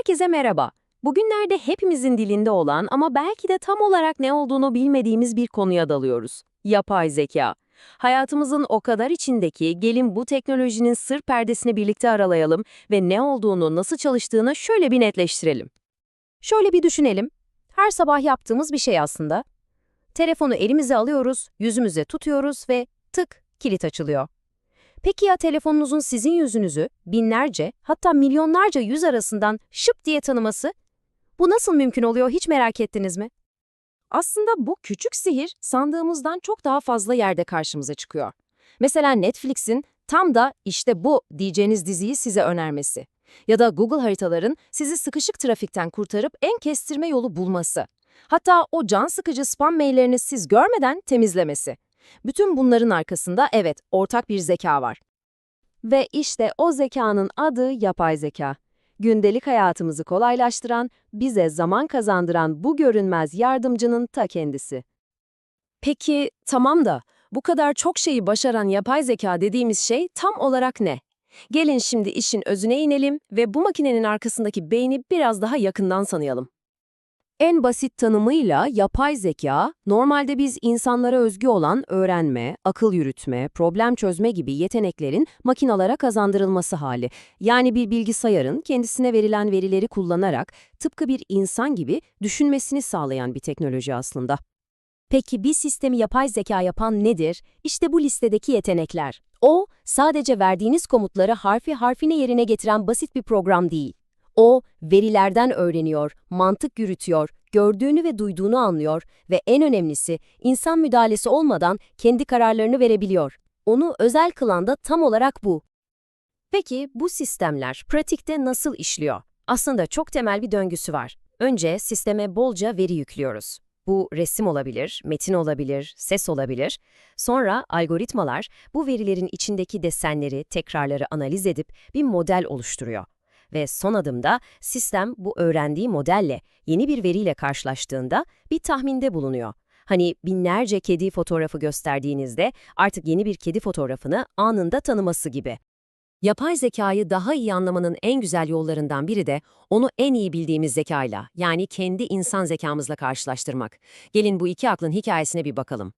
Herkese merhaba. Bugünlerde hepimizin dilinde olan ama belki de tam olarak ne olduğunu bilmediğimiz bir konuya dalıyoruz. Yapay zeka. Hayatımızın o kadar içindeki, gelin bu teknolojinin sır perdesini birlikte aralayalım ve ne olduğunu, nasıl çalıştığını şöyle bir netleştirelim. Şöyle bir düşünelim. Her sabah yaptığımız bir şey aslında. Telefonu elimize alıyoruz, yüzümüze tutuyoruz ve tık kilit açılıyor. Peki ya telefonunuzun sizin yüzünüzü binlerce hatta milyonlarca yüz arasından şıp diye tanıması? Bu nasıl mümkün oluyor hiç merak ettiniz mi? Aslında bu küçük sihir sandığımızdan çok daha fazla yerde karşımıza çıkıyor. Mesela Netflix'in tam da işte bu diyeceğiniz diziyi size önermesi. Ya da Google haritaların sizi sıkışık trafikten kurtarıp en kestirme yolu bulması. Hatta o can sıkıcı spam maillerini siz görmeden temizlemesi. Bütün bunların arkasında evet ortak bir zeka var. Ve işte o zekanın adı yapay zeka. Gündelik hayatımızı kolaylaştıran, bize zaman kazandıran bu görünmez yardımcının ta kendisi. Peki tamam da bu kadar çok şeyi başaran yapay zeka dediğimiz şey tam olarak ne? Gelin şimdi işin özüne inelim ve bu makinenin arkasındaki beyni biraz daha yakından tanıyalım. En basit tanımıyla yapay zeka, normalde biz insanlara özgü olan öğrenme, akıl yürütme, problem çözme gibi yeteneklerin makinalara kazandırılması hali. Yani bir bilgisayarın kendisine verilen verileri kullanarak tıpkı bir insan gibi düşünmesini sağlayan bir teknoloji aslında. Peki bir sistemi yapay zeka yapan nedir? İşte bu listedeki yetenekler. O, sadece verdiğiniz komutları harfi harfine yerine getiren basit bir program değil. O, verilerden öğreniyor, mantık yürütüyor, gördüğünü ve duyduğunu anlıyor ve en önemlisi insan müdahalesi olmadan kendi kararlarını verebiliyor. Onu özel kılan da tam olarak bu. Peki bu sistemler pratikte nasıl işliyor? Aslında çok temel bir döngüsü var. Önce sisteme bolca veri yüklüyoruz. Bu resim olabilir, metin olabilir, ses olabilir. Sonra algoritmalar bu verilerin içindeki desenleri, tekrarları analiz edip bir model oluşturuyor. Ve son adımda sistem bu öğrendiği modelle yeni bir veriyle karşılaştığında bir tahminde bulunuyor. Hani binlerce kedi fotoğrafı gösterdiğinizde artık yeni bir kedi fotoğrafını anında tanıması gibi. Yapay zekayı daha iyi anlamanın en güzel yollarından biri de onu en iyi bildiğimiz zekayla, yani kendi insan zekamızla karşılaştırmak. Gelin bu iki aklın hikayesine bir bakalım.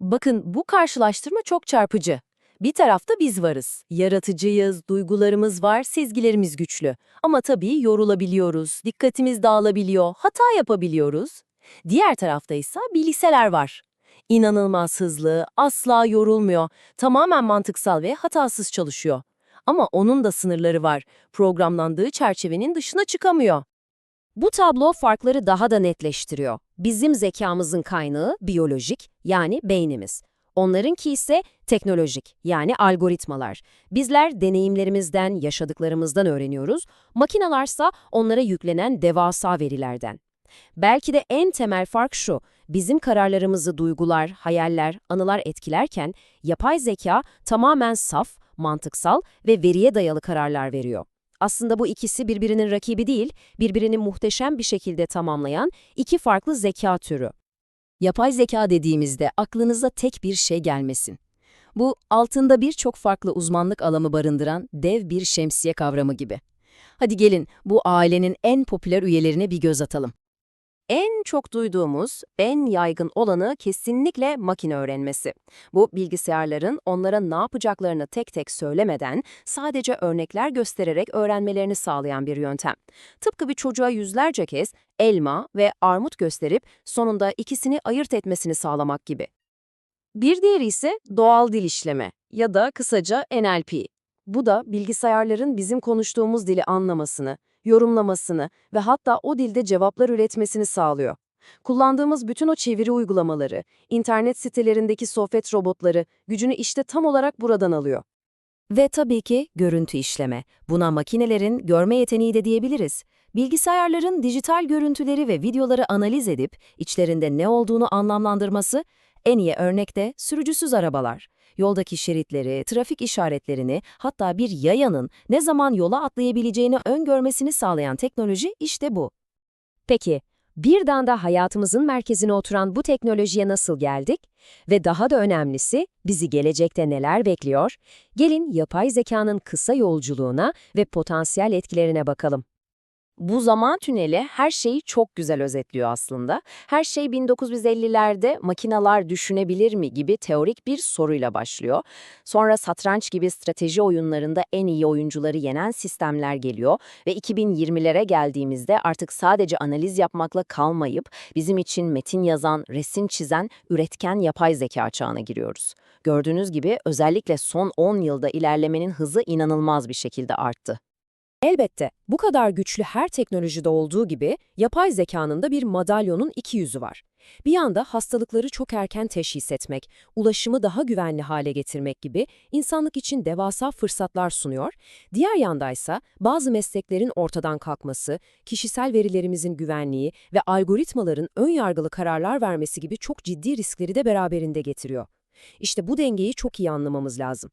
Bakın bu karşılaştırma çok çarpıcı. Bir tarafta biz varız. Yaratıcıyız, duygularımız var, sezgilerimiz güçlü. Ama tabii yorulabiliyoruz, dikkatimiz dağılabiliyor, hata yapabiliyoruz. Diğer tarafta ise bilgisayar var. İnanılmaz hızlı, asla yorulmuyor, tamamen mantıksal ve hatasız çalışıyor. Ama onun da sınırları var. Programlandığı çerçevenin dışına çıkamıyor. Bu tablo farkları daha da netleştiriyor. Bizim zekamızın kaynağı biyolojik yani beynimiz. Onlarınki ise teknolojik yani algoritmalar. Bizler deneyimlerimizden, yaşadıklarımızdan öğreniyoruz, makinalarsa onlara yüklenen devasa verilerden. Belki de en temel fark şu, bizim kararlarımızı duygular, hayaller, anılar etkilerken yapay zeka tamamen saf, mantıksal ve veriye dayalı kararlar veriyor. Aslında bu ikisi birbirinin rakibi değil, birbirini muhteşem bir şekilde tamamlayan iki farklı zeka türü. Yapay zeka dediğimizde aklınıza tek bir şey gelmesin. Bu, altında birçok farklı uzmanlık alanı barındıran dev bir şemsiye kavramı gibi. Hadi gelin bu ailenin en popüler üyelerine bir göz atalım. En çok duyduğumuz, en yaygın olanı kesinlikle makine öğrenmesi. Bu bilgisayarların onlara ne yapacaklarını tek tek söylemeden sadece örnekler göstererek öğrenmelerini sağlayan bir yöntem. Tıpkı bir çocuğa yüzlerce kez elma ve armut gösterip sonunda ikisini ayırt etmesini sağlamak gibi. Bir diğeri ise doğal dil işleme ya da kısaca NLP. Bu da bilgisayarların bizim konuştuğumuz dili anlamasını, yorumlamasını ve hatta o dilde cevaplar üretmesini sağlıyor. Kullandığımız bütün o çeviri uygulamaları, internet sitelerindeki sohbet robotları gücünü işte tam olarak buradan alıyor. Ve tabii ki görüntü işleme. Buna makinelerin görme yeteneği de diyebiliriz. Bilgisayarların dijital görüntüleri ve videoları analiz edip içlerinde ne olduğunu anlamlandırması, en iyi örnek de sürücüsüz arabalar yoldaki şeritleri, trafik işaretlerini, hatta bir yayanın ne zaman yola atlayabileceğini öngörmesini sağlayan teknoloji işte bu. Peki, birden de hayatımızın merkezine oturan bu teknolojiye nasıl geldik? Ve daha da önemlisi, bizi gelecekte neler bekliyor? Gelin yapay zekanın kısa yolculuğuna ve potansiyel etkilerine bakalım. Bu zaman tüneli her şeyi çok güzel özetliyor aslında. Her şey 1950'lerde makineler düşünebilir mi gibi teorik bir soruyla başlıyor. Sonra satranç gibi strateji oyunlarında en iyi oyuncuları yenen sistemler geliyor ve 2020'lere geldiğimizde artık sadece analiz yapmakla kalmayıp bizim için metin yazan, resim çizen, üretken yapay zeka çağına giriyoruz. Gördüğünüz gibi özellikle son 10 yılda ilerlemenin hızı inanılmaz bir şekilde arttı. Elbette bu kadar güçlü her teknolojide olduğu gibi yapay zekanın da bir madalyonun iki yüzü var. Bir yanda hastalıkları çok erken teşhis etmek, ulaşımı daha güvenli hale getirmek gibi insanlık için devasa fırsatlar sunuyor. Diğer yandaysa bazı mesleklerin ortadan kalkması, kişisel verilerimizin güvenliği ve algoritmaların ön yargılı kararlar vermesi gibi çok ciddi riskleri de beraberinde getiriyor. İşte bu dengeyi çok iyi anlamamız lazım.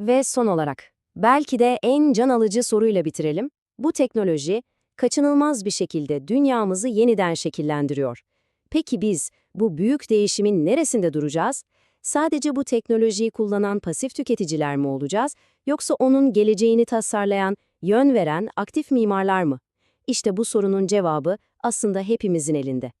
Ve son olarak, belki de en can alıcı soruyla bitirelim. Bu teknoloji, kaçınılmaz bir şekilde dünyamızı yeniden şekillendiriyor. Peki biz bu büyük değişimin neresinde duracağız? Sadece bu teknolojiyi kullanan pasif tüketiciler mi olacağız, yoksa onun geleceğini tasarlayan, yön veren aktif mimarlar mı? İşte bu sorunun cevabı aslında hepimizin elinde.